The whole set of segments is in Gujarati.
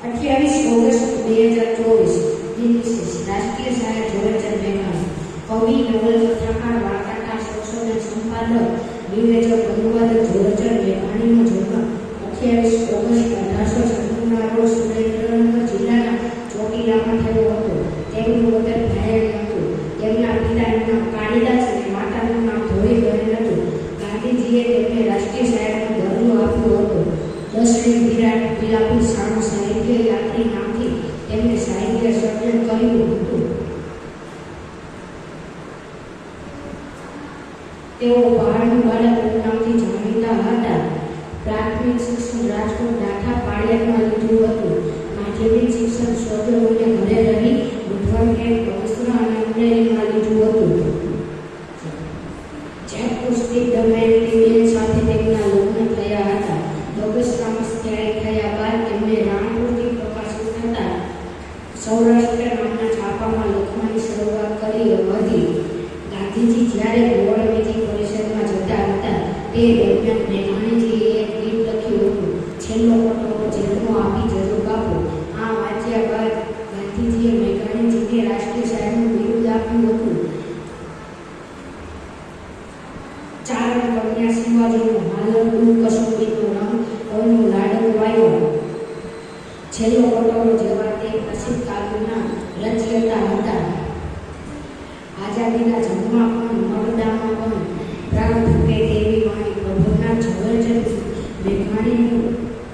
અઠ્યાવીસ ઓગસ્ટ બે હજાર ચોવીસ વિશેષ રાષ્ટ્રીય સહાય ઝવેરચંદ મેઘાણી કવિ નવલકથાકાર વાર્તાકાર સંશોધન સંપાદક વિવેચક સાહિત્ય યાત્રી નામથી તેમને સાહિત્ય સર્જન કર્યું હતું. તેઓ પહાડનું બાળક નામથી જાણીતા હતા. પ્રાથમિક શિક્ષણ સૌરાષ્ટ્ર નામના છાપામાં લખવાની શરૂઆત કરી હતી ગાંધીજી જ્યારે ગોળમેજી પરિષદમાં જતા હતા, તે દરમિયાન મેઘાણીજીએ એક ગીત લખ્યું હતું, છેલ્લો પટો જેલનો આપી જરૂર આપો આ વાંચ્યા બાદ ગાંધીજીએ મેઘાણીજીને રાષ્ટ્રીય સાહેબનું બિરુદ આપ્યું હતું. ચારણ કન્યા શિવાજીનું હાલરડું કસુંબીનો છેલ્લો લોકોનો જવા તે પ્રસિદ્ધ કાવ્યોના રચયતા હતા. આઝાદીના જંગમાં પણ નર્મદામાં પણ પ્રાણ ધૂપે તેવી વાણી પ્રભુના ઝવેરચંદ મેઘાણીનું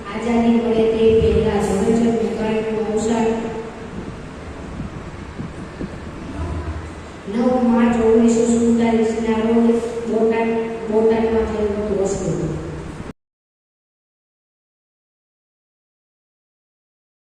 આઝાદી મળે તે પહેલાં ઝવેરચંદ મેઘાણીનું અવસાન નવ માર્ચ ઓગણીસો